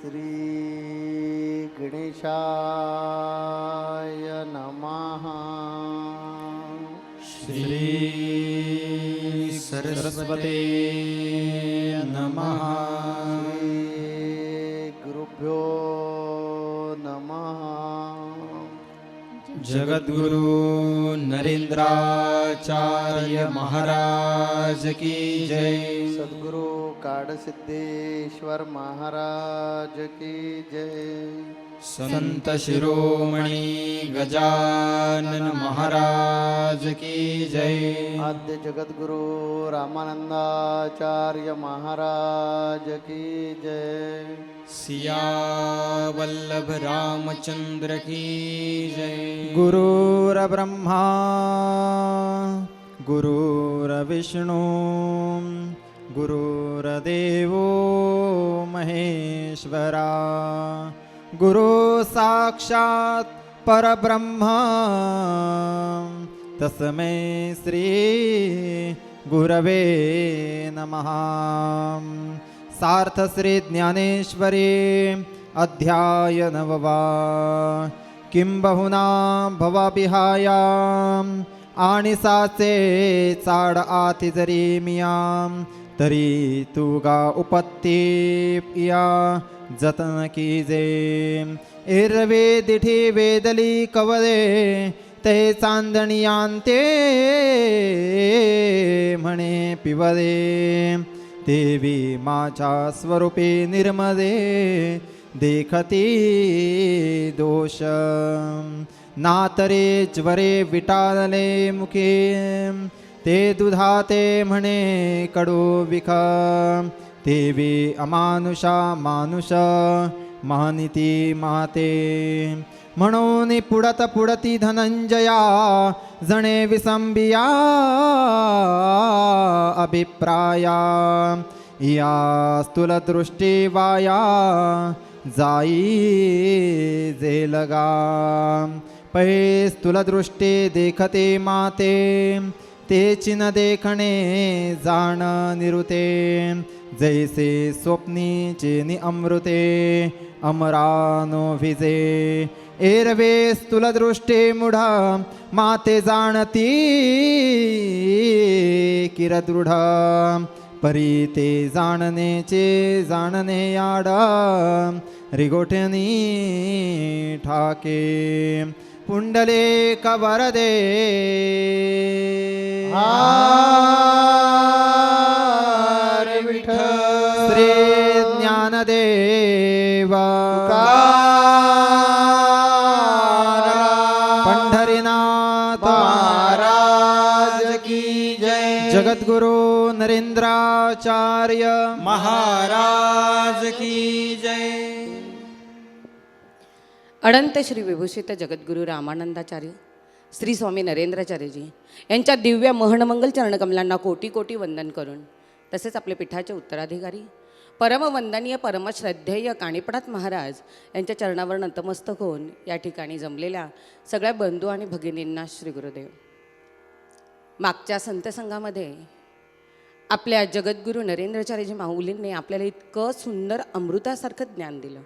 श्री गणेशाय नमः। श्री सरस्वते नमः। श्री गुरुभ्यो नमः। जगद्गुरु नरेंद्राचार्य महाराज की जय। सद्गुरु काडसिद्धेश्वर महाराज की जय। संत शिरोमणी गजानन महाराज की जय। आद्य जगद्गुरु रामानंदाचार्य महाराज की जय। वल्लभ रामचंद्र की जय। गुरुर्ब्रह्मा गुरुर्विष्णू गुरुर्देवो महेश्वरा। गुरु साक्षात् परब्रह्म तस्मै श्री गुरवे नमः सार्थ श्री ज्ञानेश्वरी अध्याय नववा किं बहुना भवाभिहायाम् आणि साचे चाड आती जरी मियां तरी तू गा उपत्ती या जतन की जे एरवे दिठी वेदली कवरे ते चांदणियांते म्हणे पिवरे देवी माझ्या स्वरूपे निर्मदे देखती दोष. नातरे ज्वरे विटाळले मुखे ते दुधाते म्हणे कडू विख. देवी अमानुषा मानुष महानिती माते म्हणून पुडत पुडती धनंजया जणे विसंबिया अभिप्राया। या स्थूलदृष्टी वाया जाई जेलगा पै स्थूलदृष्टी देखते माते ते चिन देखणे जाण निरुते। जैसे स्वप्नी चेनी अमृते अमरानो भिजे एरवे स्थूलदृष्टी मुढा माते जाणती किरदृढ परी ते जाणनेचे जाणने याड रिगोठनी ठाके। पुंडले कवरदे हा जगद्गुरु नरेंद्राचार्य। महाराज की जय। अनंत श्री विभूषित जगद्गुरू रामानंदाचार्य श्री स्वामी नरेंद्राचार्यजी यांच्या दिव्य महनमंगल चरणकमलांना कोटी कोटी वंदन करून तसेच आपले पीठाचे उत्तराधिकारी परमवंदनीय परमश्रद्धेय काणीपणात महाराज यांच्या चरणावर नतमस्तक होऊन या ठिकाणी जमलेल्या सगळ्या बंधू आणि भगिनींना श्री गुरुदेव. मागच्या संतसंघामध्ये आपल्या जगद्गुरू नरेंद्राचार्यजी माऊलींनी आपल्याला इतकं सुंदर अमृतासारखं ज्ञान दिलं.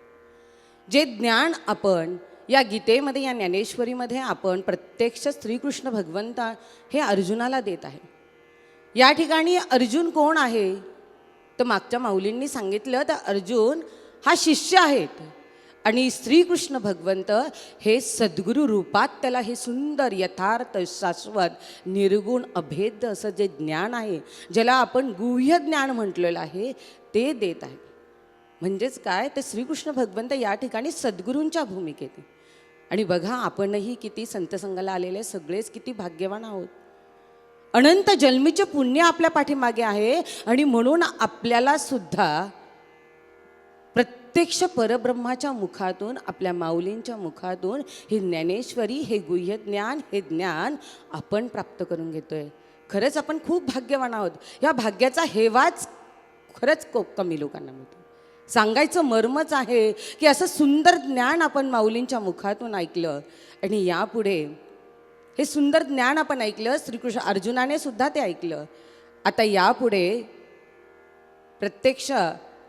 जे ज्ञान आपण या गीतेमध्ये या ज्ञानेश्वरीमध्ये आपण प्रत्यक्ष श्रीकृष्ण भगवंता हे अर्जुनाला देत आहे. या ठिकाणी अर्जुन कोण आहे? तर मागच्या माऊलींनी सांगितलं तर अर्जुन हा शिष्य आहेत. आणि श्रीकृष्ण भगवंत हे सद्गुरू रूपात त्याला हे सुंदर यथार्थ शाश्वत निर्गुण अभेद्य असं जे ज्ञान आहे ज्याला आपण गुह्य ज्ञान म्हटलेलं आहे ते देत आहे. म्हणजेच काय? तर श्रीकृष्ण भगवंत या ठिकाणी सद्गुरूंच्या भूमिकेत आणि बघा आपणही किती संतसंगाला आलेले सगळेच किती भाग्यवान आहोत. अनंत जन्मीचे पुण्य आपल्या पाठीमागे आहे आणि म्हणून आपल्याला सुद्धा प्रत्यक्ष परब्रह्माच्या मुखातून आपल्या माऊलींच्या मुखातून हे ज्ञानेश्वरी हे गुह्य ज्ञान हे ज्ञान आपण प्राप्त करून घेतो आहे खरंच आपण खूप भाग्यवान आहोत. या भाग्याचा हेवाच खरंच को कमी लोकांना मिळतो. सांगायचं मर्मच आहे की असं सुंदर ज्ञान आपण माऊलींच्या मुखातून ऐकलं आणि यापुढे हे सुंदर ज्ञान आपण ऐकलं श्रीकृष्ण अर्जुनाने सुद्धा ते ऐकलं. आता यापुढे प्रत्यक्ष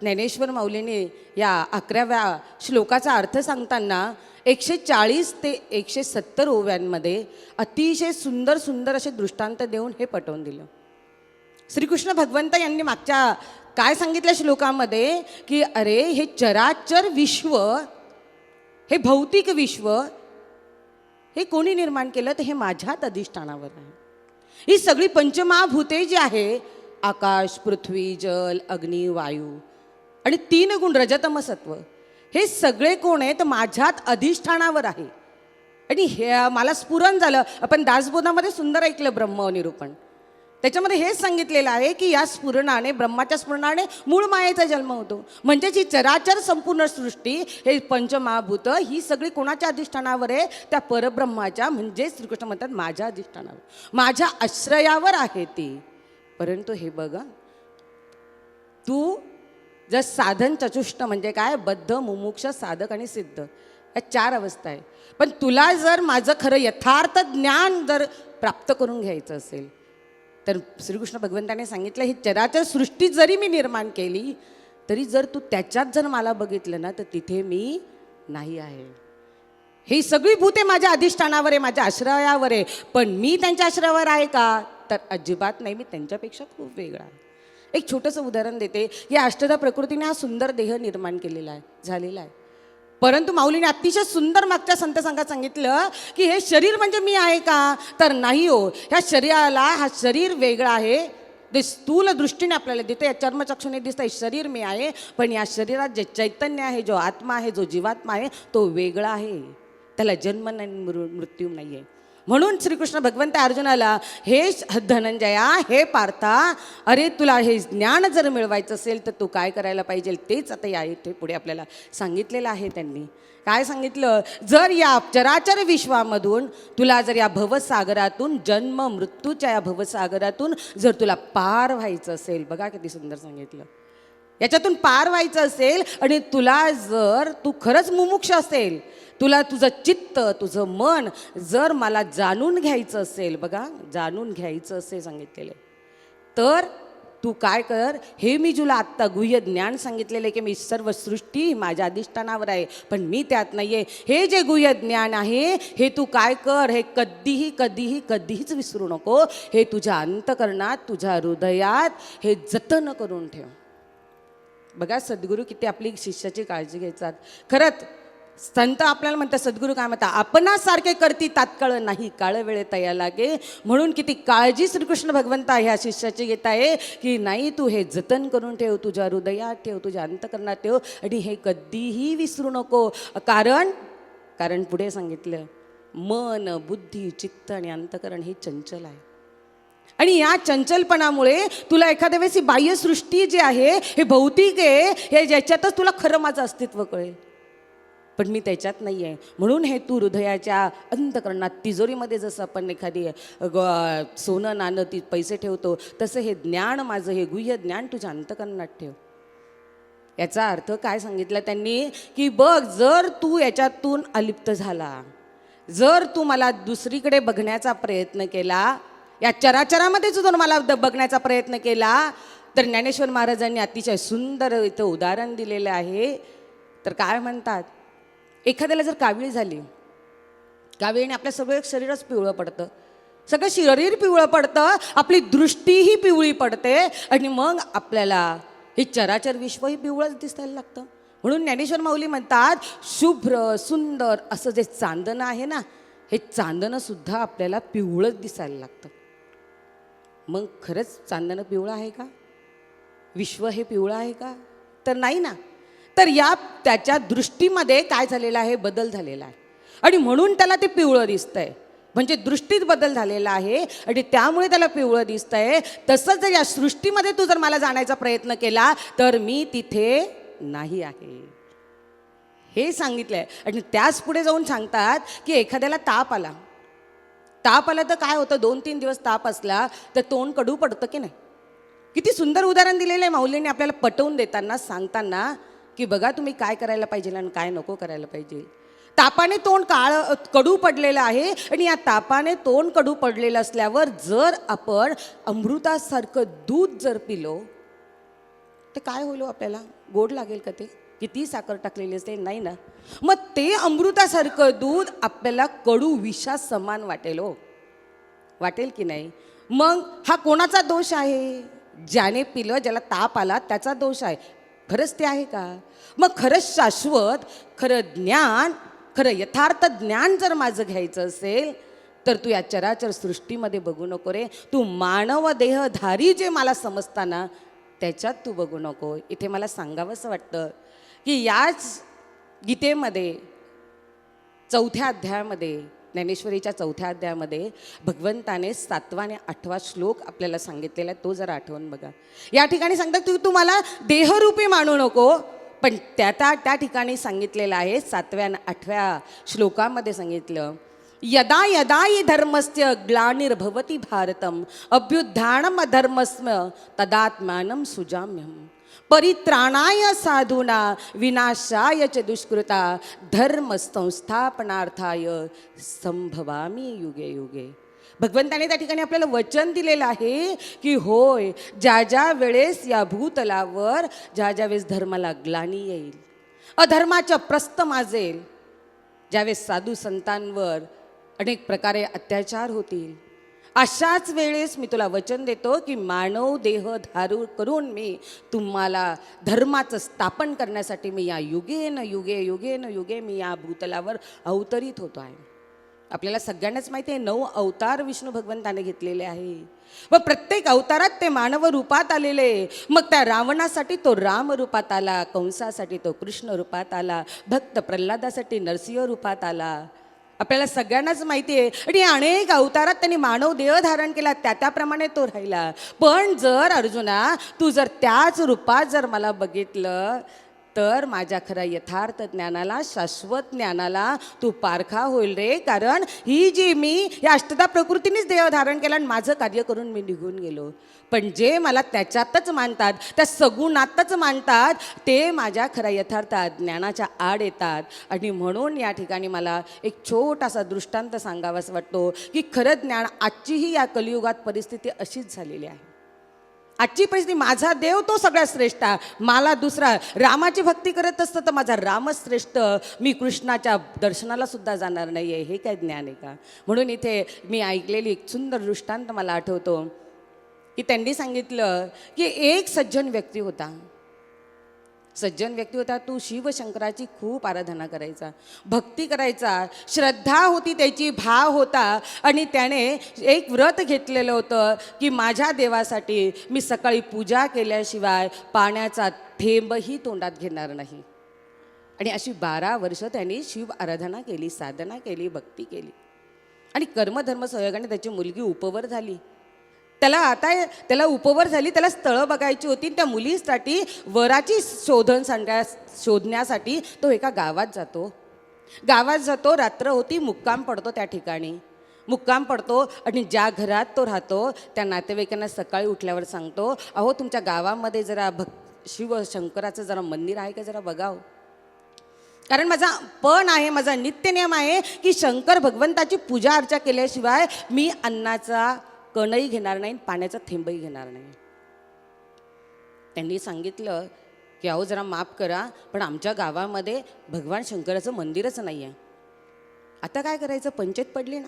ज्ञानेश्वर माऊलीने या अकराव्या श्लोकाचा अर्थ सांगताना एकशे चाळीस ते एकशे सत्तर ओव्यांमध्ये अतिशय सुंदर सुंदर असे दृष्टांत देऊन हे पटवून दिलं. श्रीकृष्ण भगवंत यांनी मागच्या काय सांगितलं श्लोकामध्ये? की अरे हे चराचर विश्व हे भौतिक विश्व हे कोणी निर्माण केलं? तर हे माझ्यात अधिष्ठानावर आहे. ही सगळी पंचमहाभूते जी आहे आकाश पृथ्वी जल अग्नी वायू आणि तीन गुण रजतमसत्व हे सगळे कोण आहेत? माझ्यात अधिष्ठानावर आहे. आणि हे मला स्फुरण झालं. आपण दासबोधामध्ये सुंदर ऐकलं ब्रह्मनिरूपण त्याच्यामध्ये हेच सांगितलेलं आहे की या स्फुरणाने ब्रह्माच्या स्फुरणाने मूळ मायेचा जन्म होतो. म्हणजेच ही चराचर संपूर्ण सृष्टी हे पंचमहाभूत ही सगळी कोणाच्या अधिष्ठानावर आहे? त्या परब्रह्माच्या म्हणजे श्रीकृष्ण म्हणतात माझ्या अधिष्ठानावर. माझ्या आश्रयावर आहे ती. परंतु हे बघा तू जर साधन चतुष्ट म्हणजे काय? बद्ध मुमुक्ष साधक आणि सिद्ध. या चार अवस्था आहे. पण तुला जर माझं खरं यथार्थ ज्ञान जर प्राप्त करून घ्यायचं असेल तर श्रीकृष्ण भगवंताने सांगितलं ही चराचर सृष्टी जरी मी निर्माण केली तरी जर तू त्याच्यात जर मला बघितलं ना तर तिथे मी नाही आहे. ही सगळी भूते माझ्या अधिष्ठानावर आहे माझ्या आश्रयावर आहे. पण मी त्यांच्या आश्रयावर आहे का? तर अजिबात नाही मी त्यांच्यापेक्षा खूप वेगळा आहे. एक छोटंसं उदाहरण देते. या अष्टदा प्रकृतीने हा सुंदर देह निर्माण केलेला आहे झालेला आहे. परंतु माऊलीने अतिशय सुंदर मागच्या संत संघात सांगितलं की हे शरीर म्हणजे मी आहे का? तर नाही हो. ह्या शरीराला हा शरीर वेगळा आहे. ते स्थूल दृष्टीने आपल्याला दिसतं या चर्मचक्षुने दिसतं हे शरीर मी आहे. पण या शरीरात जे चैतन्य आहे जो आत्मा आहे जो जीवात्मा आहे तो वेगळा आहे. त्याला जन्म नाही मृ- मृत्यू नाही आहे म्हणून श्रीकृष्ण भगवंत अर्जुनाला हे धनंजया हे पार्था अरे तुला हे ज्ञान जर मिळवायचं असेल तर तू काय करायला पाहिजे? तेच आता या इथे पुढे आपल्याला सांगितलेलं आहे त्यांनी. काय सांगितलं? जर या चराचर विश्वामधून तुला जर या भवसागरातून जन्म मृत्यूच्या या भवसागरातून जर तुला पार व्हायचं असेल बघा किती सुंदर सांगितलं. याच्यातून पार व्हायचं असेल आणि तुला जर तू खरंच मुमुक्ष असेल तुला तुझं चित्त तुझं मन जर मला जाणून घ्यायचं असेल बघा जाणून घ्यायचं असे सांगितलेलं तर तू काय कर हे मी तुला आत्ता गुह्य ज्ञान सांगितलेलं आहे की मी सर्व सृष्टी माझ्या अधिष्ठानावर आहे पण मी त्यात नाही आहे हे जे गुह्य ज्ञान आहे हे तू काय कर हे कधीही कधीही कधीच विसरू नको. हे तुझ्या अंतकरणात तुझ्या हृदयात हे जतन करून ठेव. बघा सद्गुरू किती आपली शिष्याची काळजी घ्यायचात खरंच संत आपल्याला म्हणतात सद्गुरू काय म्हणतात आपणासारखे करती तात्काळ नाही काळ वेळेत तया लागे. म्हणून किती काळजी श्रीकृष्ण भगवंता ह्या शिष्याची घेत आहे की नाही तू हे जतन करून ठेव तुझ्या हृदयात ठेव तुझ्या अंतकरणात ठेव आणि हे कधीही विसरू नको. कारण कारण पुढे सांगितलं मन बुद्धी चित्त आणि अंतकरण हे चंचल आहे. आणि या चंचलपणामुळे तुला एखाद्या वेळेस ही बाह्यसृष्टी जी आहे हे भौतिक आहे हे ज्याच्यातच तुला खरं माझं अस्तित्व कळेल. पण मी त्याच्यात नाही आहे म्हणून हे तू हृदयाच्या अंतकरणात तिजोरीमध्ये जसं आपण एखादी ग- सोनं नाणं ती पैसे ठेवतो तसं हे ज्ञान माझं हे गुह्य ज्ञान तुझ्या अंतकरणात ठेव. याचा अर्थ काय सांगितलं त्यांनी? की बघ जर तू याच्यातून अलिप्त झाला जर तू मला दुसरीकडे बघण्याचा प्रयत्न केला या चराचरामध्ये जर मला द- बघण्याचा प्रयत्न केला तर ज्ञानेश्वर महाराजांनी अतिशय सुंदर इथं उदाहरण दिलेलं आहे. तर काय म्हणतात? एखाद्याला जर कावीळ झाली कावीळीने आपल्या सगळं शरीरच पिवळं पडतं. सगळं शरीर पिवळं पडतं आपली दृष्टीही पिवळी पडते आणि मग आपल्याला हे चराचर विश्वही पिवळंच दिसायला लागतं. म्हणून ज्ञानेश्वर माऊली म्हणतात शुभ्र सुंदर असं जे चांदणं आहे ना हे चांदणंसुद्धा आपल्याला पिवळंच दिसायला लागतं. मग खरंच चांदणं पिवळं आहे का? विश्व हे पिवळं आहे का? तर नाही ना. तर या त्याच्या दृष्टीमध्ये काय झालेलं आहे? बदल झालेला आहे. आणि म्हणून त्याला ते पिवळं दिसतंय. म्हणजे दृष्टीत बदल झालेला आहे आणि त्यामुळे त्याला पिवळं दिसतंय. तसंच जर या सृष्टीमध्ये तू जर मला जाण्याचा प्रयत्न केला तर मी तिथे नाही आहे. हे सांगितलं आहे आणि त्याच पुढे जाऊन सांगतात की एखाद्याला ताप आला. ताप आला तर काय होतं? दोन तीन दिवस ताप असला तर तोंड कडू पडतं की नाही? किती सुंदर उदाहरण दिलेलं आहे माऊलीने आपल्याला पटवून देताना सांगताना. की बघा तुम्ही काय करायला पाहिजे आणि काय नको करायला पाहिजे. तापाने तोंड काळ कडू पडलेलं आहे आणि या तापाने तोंड कडू पडलेलं असल्यावर जर आपण अमृतासारखं दूध जर पिलो तर काय होईल हो आपल्याला? गोड लागेल का ते? किती साखर टाकलेली असते? नाही ना. मग ते अमृतासारखं दूध आपल्याला कडू विषा समान वाटेल हो. वाटेल की नाही? मग हा कोणाचा दोष आहे? ज्याने पिलं ज्याला ताप आला त्याचा दोष आहे. खरंच ते आहे का? मग खरंच शाश्वत खरं ज्ञान खरं यथार्थ ज्ञान जर माझं घ्यायचं असेल तर तू या चराचर सृष्टीमध्ये बघू नको रे. तू मानव देहधारी जे मला समजताना त्याच्यात तू बघू नको. इथे मला सांगावंसं वाटतं की याच गीतेमध्ये चौथ्या अध्यायामध्ये ज्ञानेश्वरीच्या चौथ्या अध्यायामध्ये भगवंताने सातवा आणि आठवा श्लोक आपल्याला सांगितलेला आहे तो जरा आठवून बघा. या ठिकाणी सांगतात तू तुम्हाला देहरूपी मानू नको पण त्या त्या त्या ठिकाणी सांगितलेलं आहे सातव्या आणि आठव्या श्लोकामध्ये सांगितलं यदा यदा हि धर्मस्य ग्लानिर्भवती भारतम अभ्युत्थानम अधर्मस्म तदात्मानं सुजाम्यम परित्राणाय साधूना विनाशाय च दुष्कृता धर्म संस्थापनार्थाय संभवामी युगे युगे. भगवंताने त्या ठिकाणी आपल्याला वचन दिलेलं आहे की होय ज्या ज्या वेळेस या भूतलावर ज्या ज्या वेळेस धर्माला ग्लानी येईल अधर्माच्या प्रस्त माजेल ज्यावेळेस साधू संतांवर अनेक प्रकारे अत्याचार होतील अशाच वेळेस मी तुला वचन देतो की मानव देह धारू करून मी तुम्हाला धर्माचं स्थापन करण्यासाठी मी या युगेन युगे युगेन युगे मी या भूतलावर अवतरित होतो आहे. आपल्याला सगळ्यांनाच माहिती आहे नऊ अवतार विष्णू भगवंताने घेतलेले आहे. व प्रत्येक अवतारात ते मानव रूपात आलेले. मग त्या रावणासाठी तो राम रूपात आला कंसासाठी तो कृष्ण रूपात आला भक्त प्रल्हादासाठी नरसिंह रूपात आला. आपल्याला सगळ्यांनाच माहिती आहे. आणि अनेक अवतारात त्यांनी मानव देह धारण केला त्या त्याप्रमाणे तो राहिला. पण जर अर्जुना तू जर त्याच रूपात जर मला बघितलं तर माझ्या खऱ्या यथार्थ ज्ञानाला शाश्वत ज्ञानाला तू पारखा होईल रे. कारण ही जी मी या अष्टदा प्रकृतीनेच देह धारण केला आणि माझं कार्य करून मी निघून गेलो. पण जे मला त्याच्यातच मानतात त्या सगुणातच मानतात ते माझ्या खऱ्या यथार्थ ज्ञानाच्या आड येतात. आणि म्हणून या ठिकाणी मला एक छोटासा दृष्टांत सांगावासा वाटतो की खरं ज्ञान आजचीही या कलियुगात परिस्थिती अशीच झालेली आहे. आजची परिस्थिती माझा देव तो सगळ्यात श्रेष्ठ आहे. मला दुसरा रामाची भक्ती करत असतं तर माझा रामच श्रेष्ठ मी कृष्णाच्या दर्शनाला सुद्धा जाणार नाही आहे हे काय ज्ञान आहे का? म्हणून इथे मी ऐकलेली एक सुंदर दृष्टांत मला आठवतो की त्यांनी सांगितलं की एक सज्जन व्यक्ती होता. सज्जन व्यक्ती होता तो शिवशंकराची खूप आराधना करायचा. भक्ती करायचा श्रद्धा होती त्याची भाव होता. आणि त्याने एक व्रत घेतलेलं होतं की माझ्या देवासाठी मी सकाळी पूजा केल्याशिवाय पाण्याचा थेंबही तोंडात घेणार नाही. आणि अशी बारा वर्ष त्यांनी शिव आराधना केली साधना केली भक्ती केली. आणि कर्मधर्म सहयोगाने त्याची मुलगी उपवर झाली. त्याला आता त्याला उपवर झाली त्याला स्थळं बघायची होती त्या मुलीसाठी वराची शोधन सांगण्या शोधण्यासाठी तो एका गावात जातो. गावात जातो रात्र होती मुक्काम पडतो त्या ठिकाणी. मुक्काम पडतो आणि ज्या घरात तो राहतो त्या नातेवाईकांना सकाळी उठल्यावर सांगतो अहो तुमच्या गावामध्ये जरा भक् शिवशंकराचं जरा मंदिर आहे का? जरा बघाव. कारण माझा पण आहे माझा नित्यनियम आहे की शंकर भगवंताची पूजा अर्चा केल्याशिवाय मी अन्नाचा कणही घेणार नाही पाण्याचा थेंबही घेणार नाही. त्यांनी सांगितलं की अहो जरा माफ करा पण आमच्या गावामध्ये भगवान शंकराचं मंदिरच नाही आहे आता काय करायचं? पंचायत पडली ना.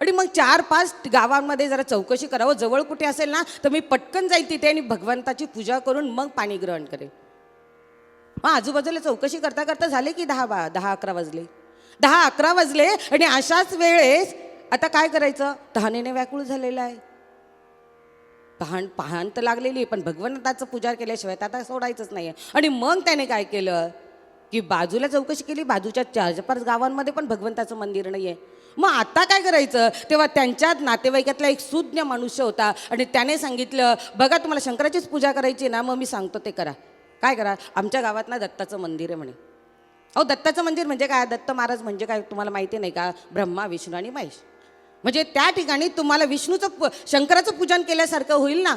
आणि मग चार पाच गावांमध्ये जरा चौकशी करावं जवळ कुठे असेल ना तर मी पटकन जाईल तिथे आणि भगवंताची पूजा करून मग पाणी ग्रहण करेल मग आजूबाजूला चौकशी करता करता झाले की दहा बा दहा अकरा वाजले? दहा अकरा वाजले आणि अशाच वेळेस आता काय करायचं? तहानेने व्याकुळ झालेलं आहे. पहाण पहाण तर लागलेली आहे, पण भगवंताचं पूजा केल्याशिवाय तर आता सोडायचंच नाही आहे आणि मग त्याने काय केलं? की बाजूला चौकशी केली बाजूच्या चार पाच गावांमध्ये पण भगवंताचं मंदिर नाही आहे मग आता काय करायचं? तेव्हा त्यांच्यात नातेवाईकातला एक सुज्ञ मनुष्य होता आणि त्याने सांगितलं बघा तुम्हाला शंकराचीच पूजा करायची ना मग मी सांगतो ते करा. काय करा? आमच्या गावात ना दत्ताचं मंदिर आहे म्हणे. अहो दत्ताचं मंदिर म्हणजे काय? दत्त महाराज म्हणजे काय? तुम्हाला माहिती नाही का? ब्रह्मा विष्णू आणि महेश. म्हणजे त्या ठिकाणी तुम्हाला विष्णूचं पू- शंकराचं पूजन केल्यासारखं होईल ना?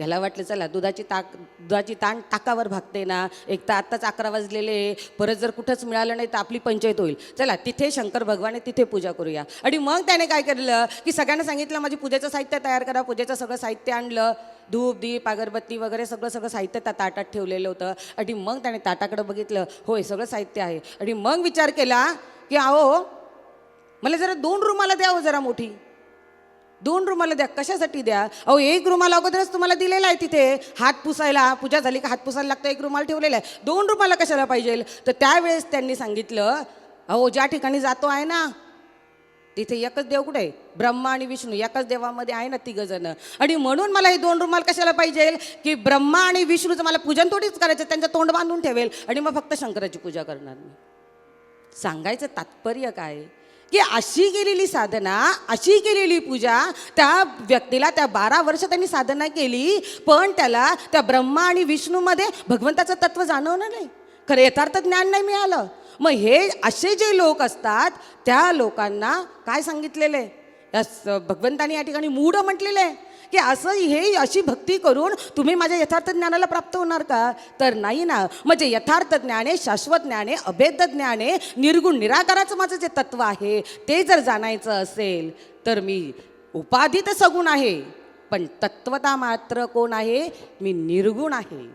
याला वाटलं चला दुधाची ताक दुधाची ताण ताकावर भागते ना. एक तर आत्ताच अकरा वाजलेले आहे. परत जर कुठंच मिळालं नाही तर आपली पंचायत होईल. चला तिथे शंकर भगवान आहे तिथे पूजा करूया. आणि मग त्याने काय केलं की सगळ्यांना सांगितलं माझी पूजेचं साहित्य तयार करा. पूजेचं सगळं साहित्य आणलं. धूप दीप अगरबत्ती वगैरे सगळं सगळं साहित्य त्या ताटात ठेवलेलं होतं. आणि मग त्याने ताटाकडं बघितलं. होय सगळं साहित्य आहे. आणि मग विचार केला की अहो मला जरा दोन रुमाला द्या हो जरा मोठी. दोन रुमाला द्या कशासाठी द्या? अहो एक रुमाला अगोदरच तुम्हाला दिलेला आहे तिथे. हात पुसायला पूजा झाली का हात पुसायला लागतं एक रुमाल ठेवलेला आहे. दोन रुमाला कशाला पाहिजे? तर त्यावेळेस त्यांनी सांगितलं अहो ज्या ठिकाणी जातो आहे ना तिथे एकच देव कुठे आहे? ब्रह्मा आणि विष्णू एकाच देवामध्ये आहे ना तिघजणं आणि म्हणून मला हे दोन रुमाल कशाला पाहिजे? की ब्रह्मा आणि विष्णूचं मला पूजन थोडीच करायचं त्यांचं तोंड बांधून ठेवेल. आणि मग फक्त शंकराची पूजा करणार मी. सांगायचं तात्पर्य काय? की अशी केलेली साधना अशी केलेली पूजा त्या व्यक्तीला त्या बारा वर्ष त्यांनी साधना केली पण त्याला त्या ब्रह्मा आणि विष्णूमध्ये भगवंताचं तत्व जाणवलं नाही. खरं यथार्थ ज्ञान नाही मिळालं. मग हे असे जे लोक असतात त्या लोकांना काय सांगितलेलं आहे? भगवंतानी या ठिकाणी मूढ म्हटलेलं आहे. की असं हे अशी भक्ती करून तुम्ही माझ्या यथार्थ ज्ञानाला प्राप्त होणार का? तर नाही ना. म्हणजे यथार्थ ज्ञाने शाश्वत ज्ञाने अभेद ज्ञाने निर्गुण निराकाराचं माझं जे तत्व आहे ते जर जाणायचं असेल तर मी उपाधी तर सगुण आहे. पण तत्वता मात्र कोण आहे? मी निर्गुण आहे.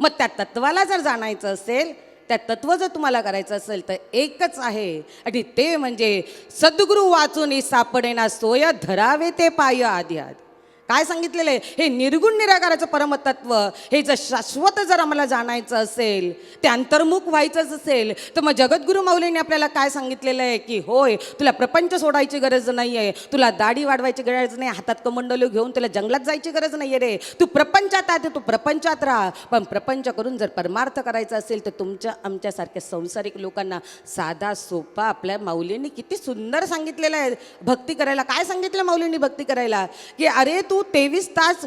मग त्या तत्वाला जर जाणायचं असेल त्या तत्व जर तुम्हाला करायचं असेल तर एकच आहे. आणि ते म्हणजे सद्गुरू वाचून सापडेना सोय धरावे ते पाय आधी आधी. काय सांगितलेलं आहे? हे निर्गुण निराकाराचं परमतत्व हे जर शाश्वत जर आम्हाला जाणायचं असेल ते अंतर्मुख व्हायचंच असेल तर मग जगद्गुरू माऊलीने आपल्याला काय सांगितलेलं आहे की होय तुला प्रपंच सोडायची गरज नाही आहे तुला दाढी वाढवायची गरज नाही हातात कमंडलो घेऊन तुला जंगलात जायची गरज नाही आहे रे. तू प्रपंचात आहे तू प्रपंचात राहा. पण प्रपंच करून जर परमार्थ करायचा असेल तर तुमच्या आमच्यासारख्या संसारिक लोकांना साधा सोपा आपल्या माऊलींनी किती सुंदर सांगितलेलं आहे. भक्ती करायला काय सांगितलं माऊलींनी भक्ती करायला? की अरे तू तू तेवीस तास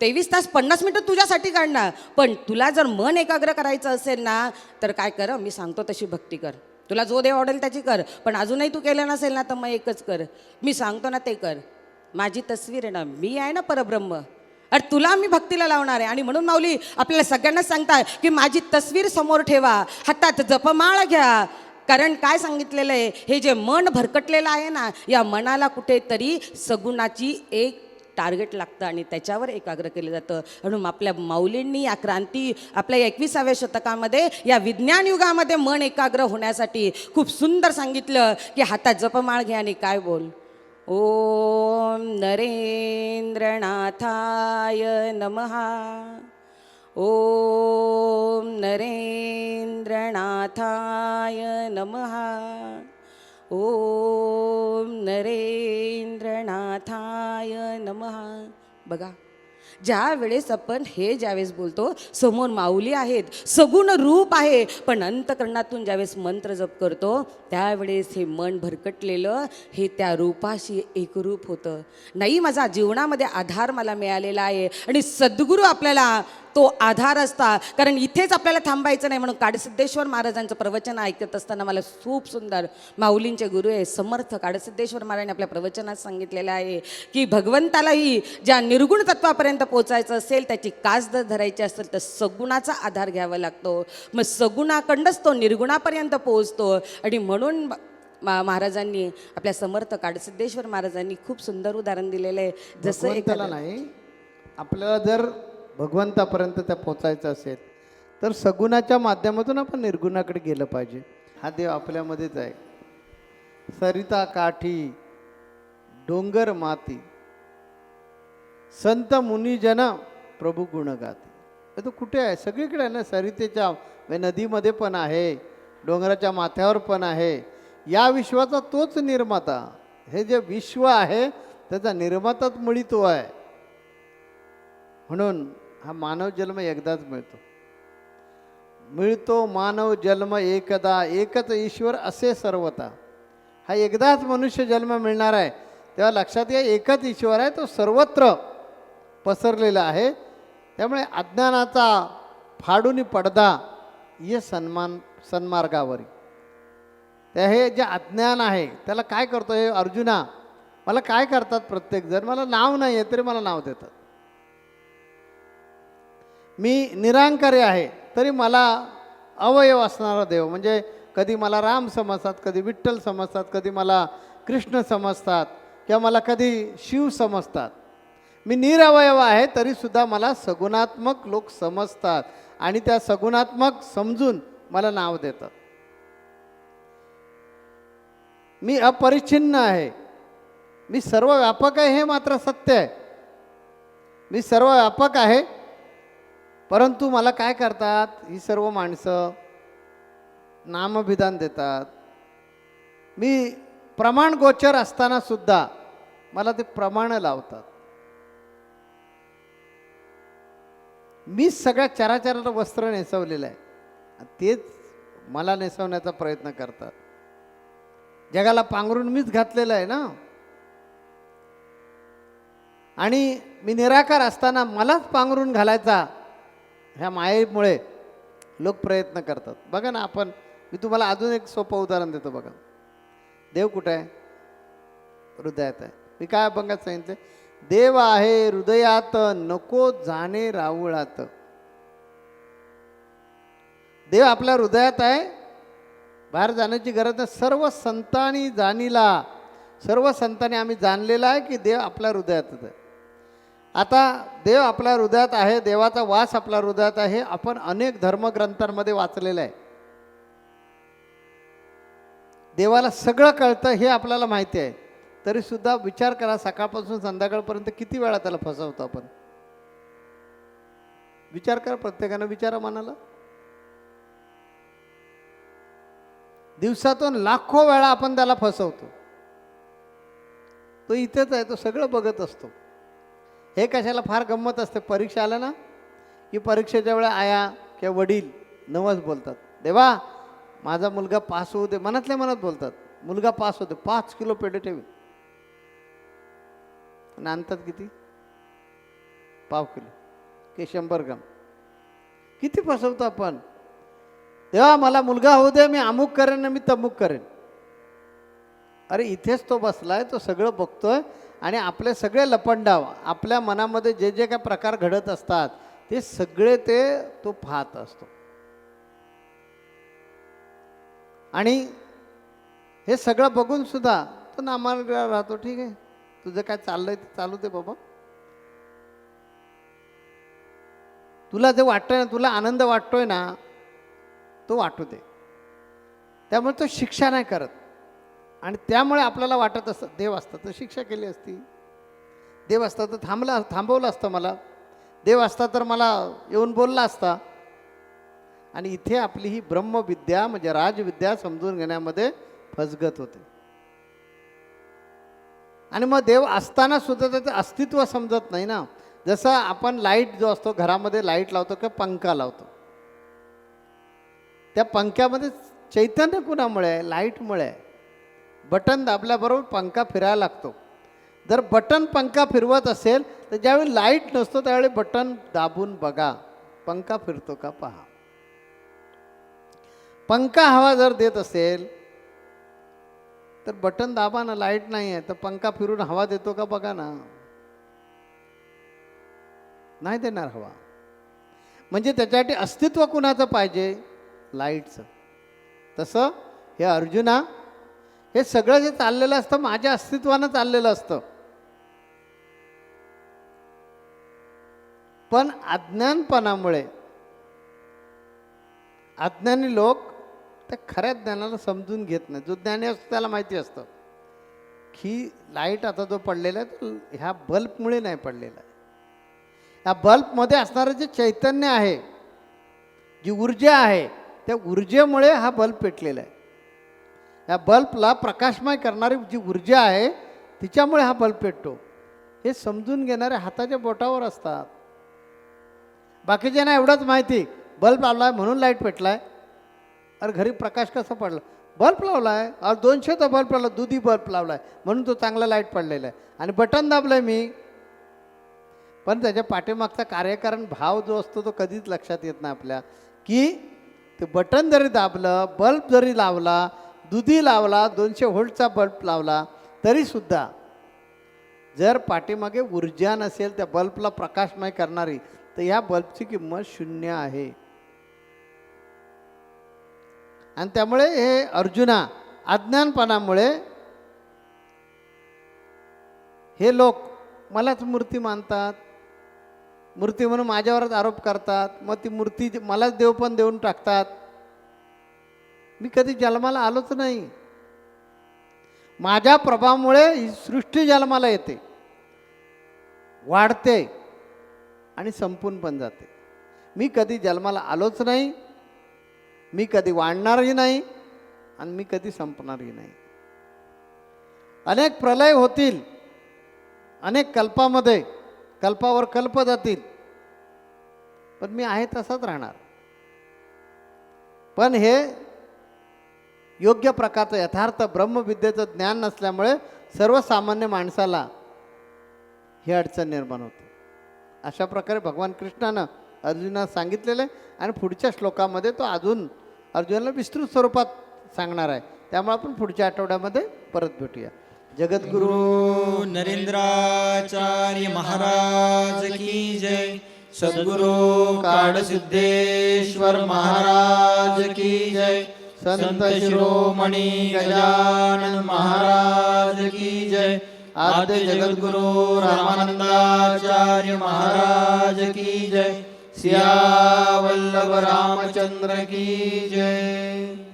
तेवीस तास पन्नास मिनटं तुझ्यासाठी काढणार. पण तुला जर मन एकाग्र करायचं असेल ना तर काय कर मी सांगतो तशी भक्ती कर. तुला जो देव आवडेल त्याची कर पण अजूनही तू केलं नसेल ना तर मग एकच कर. मी सांगतो ना ते कर. माझी तस्वीर आहे ना मी आहे ना परब्रह्म. अरे तुला मी भक्तीला लावणार आहे. आणि म्हणून माऊली आपल्याला सगळ्यांना सांगताय की माझी तस्वीर समोर ठेवा. हातात जपमाळ घ्या. कारण काय सांगितलेलं आहे हे जे मन भरकटलेलं आहे ना या मनाला कुठेतरी सगुणाची एक टार्गेट लागतं आणि त्याच्यावर एकाग्र केलं जातं. म्हणून आपल्या माऊलींनी या क्रांती आपल्या एकविसाव्या शतकामध्ये या विज्ञान युगामध्ये मन एकाग्र होण्यासाठी खूप सुंदर सांगितलं की हातात जपमाळ घ्या आणि काय बोल. ओम नरेंद्रनाथाय नमहा ओम नरेंद्रनाथाय नमहा ओम नरेंद्रनाथाय नमः. बघा ज्या वेळेस आपण हे ज्यावेळेस बोलतो समोर माऊली आहेत सगुण रूप आहे पण अंतकरणातून ज्यावेळेस मंत्र जप करतो त्यावेळेस हे मन भरकटलेलं हे त्या रूपाशी एकरूप होतं. नाही माझा जीवनामध्ये आधार मला मिळालेला आहे आणि सद्गुरू आपल्याला तो आधार असता. कारण इथेच आपल्याला थांबायचं नाही म्हणून काडसिद्धेश्वर महाराजांचं प्रवचन ऐकत असताना मला खूप सुंदर माऊलींचे गुरु आहे समर्थ काडसिद्धेश्वर महाराजांनी आपल्या प्रवचनात सांगितलेलं आहे की भगवंतालाही ज्या निर्गुण तत्वापर्यंत पोचायचं असेल त्याची कास जर धरायची असेल तर सगुणाचा आधार घ्यावा लागतो. मग सगुणाकडंच तो निर्गुणापर्यंत पोहोचतो. आणि म्हणून मा महाराजांनी आपल्या समर्थ काडसिद्धेश्वर महाराजांनी खूप सुंदर उदाहरण दिलेलं आहे. जसं एखादं नाही आपल्याला जर भगवंतापर्यंत त्या पोचायचं असेल तर सगुणाच्या माध्यमातून आपण निर्गुणाकडे गेलं पाहिजे. हा देव आपल्यामध्येच आहे. सरिता काठी डोंगर माती. संत मुनिजन प्रभू गुणगाते. तो कुठे आहे? सगळीकडे आहे ना? सरितेच्या म्हणजे नदीमध्ये पण आहे डोंगराच्या माथ्यावर पण आहे. या विश्वाचा तोच निर्माता. हे जे विश्व आहे त्याचा निर्माताच मुळी तो आहे. म्हणून हा मानव जन्म एकदाच मिळतो. मिळतो मानव जन्म एकदा. एकच ईश्वर असे सर्वता हा एकदाच मनुष्य जन्म मिळणार आहे. तेव्हा लक्षात घ्या एकच ईश्वर आहे तो सर्वत्र. पसरलेलं आहे. त्यामुळे अज्ञानाचा फाडून पडदा ये सन्मान सन्मार्गावर. त्या हे जे अज्ञान आहे त्याला काय करतो हे अर्जुना मला काय करतात प्रत्येकजण? मला नाव नाही आहे तरी मला नाव देतात. मी निरांकारी आहे तरी मला अवयव असणारा देव. म्हणजे कधी मला राम समजतात कधी विठ्ठल समजतात कधी मला कृष्ण समजतात किंवा मला कधी शिव समजतात. मी निरवयव आहे तरीसुद्धा मला सगुणात्मक लोक समजतात. आणि त्या सगुणात्मक समजून मला नाव देतात. मी अपरिच्छिन्न आहे. मी सर्व व्यापक आहे हे मात्र सत्य आहे. मी सर्व व्यापक आहे परंतु मला काय करतात ही सर्व माणसं नामभिधान देतात. मी प्रमाण गोचर असताना सुद्धा मला ते प्रमाण लावतात. मी सगळ्या चराचराचं वस्त्र नेसवलेलं आहे. तेच मला नेसवण्याचा प्रयत्न करतात. जगाला पांघरून मीच घातलेलं आहे ना? आणि मी निराकार असताना मलाच पांघरून घालायचा ह्या मायेमुळे लोक प्रयत्न करतात. बघा ना आपण मी तुम्हाला अजून एक सोपं उदाहरण देतो बघा. देव कुठं आहे? हृदयात आहे. मी काय अभंगात सांगितलं देव आहे हृदयात नको जाणे रावळात देव आपल्या हृदयात आहे. बाहेर जाण्याची गरज नाही. सर्व संतांनी जाणीला. सर्व संतांनी आम्ही जाणलेला आहे की देव आपल्या हृदयातच आहे. आता देव आपल्या हृदयात आहे देवाचा वास आपल्या हृदयात आहे. आपण अनेक धर्मग्रंथांमध्ये वाचलेलं आहे. देवाला सगळं कळतं हे आपल्याला माहिती आहे. तरीसुद्धा विचार करा सकाळपासून संध्याकाळपर्यंत किती वेळा त्याला फसवतो आपण? विचार करा प्रत्येकानं विचारा मनाला. दिवसातून लाखो वेळा आपण त्याला फसवतो. तो इथेच आहे तो सगळं बघत असतो. हे कशाला फार गंमत असते? परीक्षा आल्या ना की परीक्षेच्या वेळा आया किंवा वडील नवस बोलतात. देवा माझा मुलगा पास होऊ दे. मनातल्या मनात बोलतात. मुलगा पास होते पाच किलो पेढे ठेवी आणि आणतात किती? पाव किलो. की शंभर ग्राम. किती फसवतो आपण? तेव्हा मला मुलगा होऊ दे मी अमुक करेन ना मी तमुक करेन. अरे इथेच तो बसलाय तो सगळं बघतोय आणि आपले सगळे लपंडाव आपल्या मनामध्ये जे जे काय प्रकार घडत असतात ते सगळे ते तो पाहत असतो. आणि हे सगळं बघून सुद्धा तो नामार्ग राहतो ठीक आहे? तुझं काय चाललंय ते चालू दे बाबा. तुला जे वाटतंय ना तुला आनंद वाटतोय ना तो वाटू दे. त्यामुळे तो शिक्षा नाही करत. आणि त्यामुळे आपल्याला वाटत असतं देव असतं. तर शिक्षा केली असती. देव असता तर थांबला थांबवलं असतं मला. देव असता तर मला येऊन बोलला असता. आणि इथे आपली ही ब्रह्मविद्या म्हणजे राजविद्या समजून घेण्यामध्ये फसगत होते. आणि मग देव असताना सुद्धा त्याचं अस्तित्व समजत नाही ना. जसं आपण लाइट जो असतो घरामध्ये लाइट लावतो किंवा पंखा लावतो. त्या पंख्यामध्ये चैतन्य कुणामुळे आहे? लाईटमुळे आहे. बटन दाबल्याबरोबर पंखा फिरायला लागतो. जर बटन पंखा फिरवत असेल तर ज्यावेळी लाइट नसतो त्यावेळी बटन दाबून बघा. पंखा फिरतो का? पहा. पंखा हवा जर देत असेल तर बटन दाबा ना लाइट नाही आहे तर पंखा फिरून हवा देतो का बघा ना. नाही देणार हवा. म्हणजे त्याच्यासाठी अस्तित्व कुणाचं पाहिजे? लाईटचं. तसं हे अर्जुना हे सगळं जे चाललेलं असतं माझ्या अस्तित्वानं चाललेलं असतं. पण अज्ञानपणामुळे अज्ञानी लोक त्या खऱ्या ज्ञानाला समजून घेत नाही. जो ज्ञानी असतो त्याला माहिती असतं की लाइट आता जो पडलेला आहे तो ह्या बल्बमुळे नाही पडलेला आहे. या बल्बमध्ये असणारं जे चैतन्य आहे जी ऊर्जा आहे त्या ऊर्जेमुळे हा बल्ब पेटलेला आहे. या बल्बला प्रकाशमय करणारी जी ऊर्जा आहे तिच्यामुळे हा बल्ब पेटतो. हे समजून घेणारे हाताच्या बोटावर असतात. बाकीच्यांना एवढंच माहिती बल्ब लावला आहे म्हणून लाइट पेटला आहे अरे घरी प्रकाश कसा पडला? बल्ब लावला आहे अरे दोनशेचा बल्ब लावला दुधी बल्ब लावला आहे म्हणून तो चांगला लाइट पडलेला आहे. आणि बटन दाबलं आहे मी. पण त्याच्या पाठीमागचा कार्यकारण भाव जो असतो तो कधीच लक्षात येत नाही आपल्या. की ते बटन जरी दाबलं बल्ब जरी लावला दुधी लावला दोनशे व्होल्टचा बल्ब लावला तरीसुद्धा जर पाठीमागे ऊर्जा नसेल त्या बल्बला प्रकाशमय करणारी तर ह्या बल्बची किंमत शून्य आहे. आणि त्यामुळे हे अर्जुना अज्ञानपणामुळे हे लोक मलाच मूर्ती मानतात. मूर्ती म्हणून माझ्यावरच आरोप करतात. मग ती मूर्ती मलाच देव पण देऊन टाकतात. मी कधी जन्माला आलोच नाही. माझ्या प्रभावामुळे ही सृष्टी जन्माला येते. वाढते आणि संपून पण जाते. मी कधी जन्माला आलोच नाही. मी कधी वाढणारही नाही आणि मी कधी संपणारही नाही. अनेक प्रलय होतील अनेक कल्पामध्ये कल्पावर कल्प जातील पण मी आहे तसाच राहणार. पण हे योग्य प्रकारचं यथार्थ ब्रह्मविद्येचं ज्ञान नसल्यामुळे सर्वसामान्य माणसाला ही अडचण निर्माण होते. अशा प्रकारे भगवान कृष्णानं अर्जुना सांगितलेलं आहे. आणि पुढच्या श्लोकामध्ये तो अजून अर्जुनाला विस्तृत स्वरूपात सांगणार आहे. त्यामुळे आपण पुढच्या आठवड्यामध्ये परत भेटूया. जगद्गुरु नरेंद्राचार्य महाराज की जय. सद्गुरु काडसिद्धेश्वर महाराज की जय. संत शिरोमणी गजानन महाराज की जय. आद्य जगद्गुरु रामानंदाचार्य महाराज की जय. सिया वल्लभ रामचंद्र की जय।